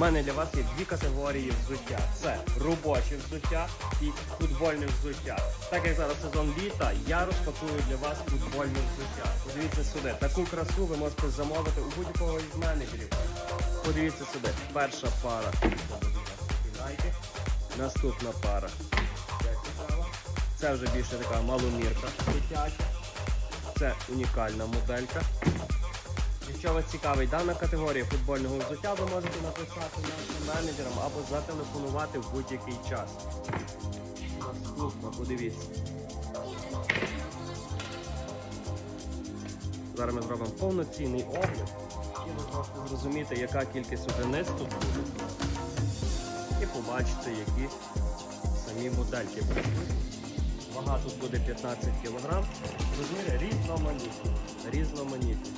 в мене для вас є дві категорії взуття: це робоче взуття і футбольне взуття. Так як зараз сезон літа, я розпакую для вас футбольне взуття. Подивіться сюди, таку красу ви можете замовити у будь-якого із менеджерів. Подивіться сюди, перша пара. Наступна пара. Це вже більше така маломірка. Це унікальна моделька. Якщо вас цікавить дана категорія футбольного взуття, ви можете написати нашим менеджерам або зателефонувати в будь-який час. Наступно, подивіться. Зараз ми зробимо повноцінний огляд і ви зможете зрозуміти, яка кількість одиниць тут буде. І побачите, які самі модельки працюють. Вага тут буде 15 кг. Розміри різноманітні. Різноманітні.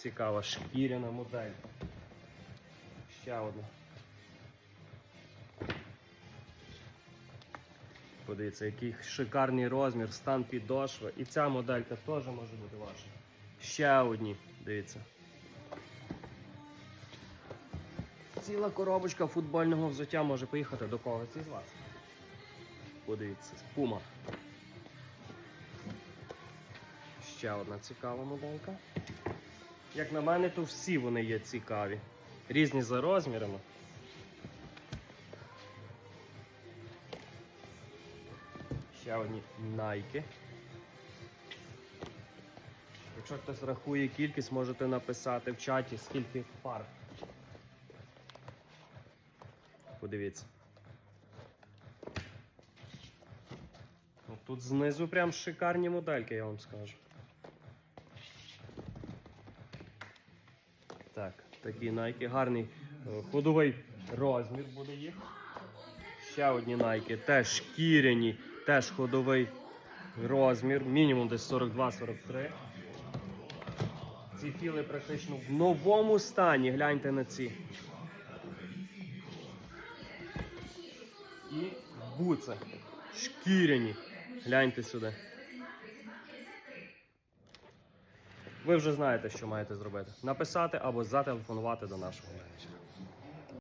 Цікава шкіряна модель. Ще одна. Подивіться, який шикарний розмір, стан підошви. І ця моделька теж може бути ваша. Ще одні, дивіться. Ціла коробочка футбольного взуття може поїхати до когось із вас. Подивіться, пума. Ще одна цікава моделька. Як на мене, то всі вони є цікаві. Різні за розмірами. Ще одні Nike. Якщо хтось рахує кількість, можете написати в чаті, скільки пар. Подивіться. Ну, Тут знизу прям шикарні модельки, я вам скажу. Так, такі Nike, гарний е, ходовий розмір буде їх. Ще одні Nike, теж шкіряні, теж ходовий розмір, мінімум десь 42-43. Ці філи практично в новому стані, гляньте на ці. І буци. Шкіряні. Гляньте сюди. Ви вже знаєте, що маєте зробити. Написати або зателефонувати до нашого менеджера.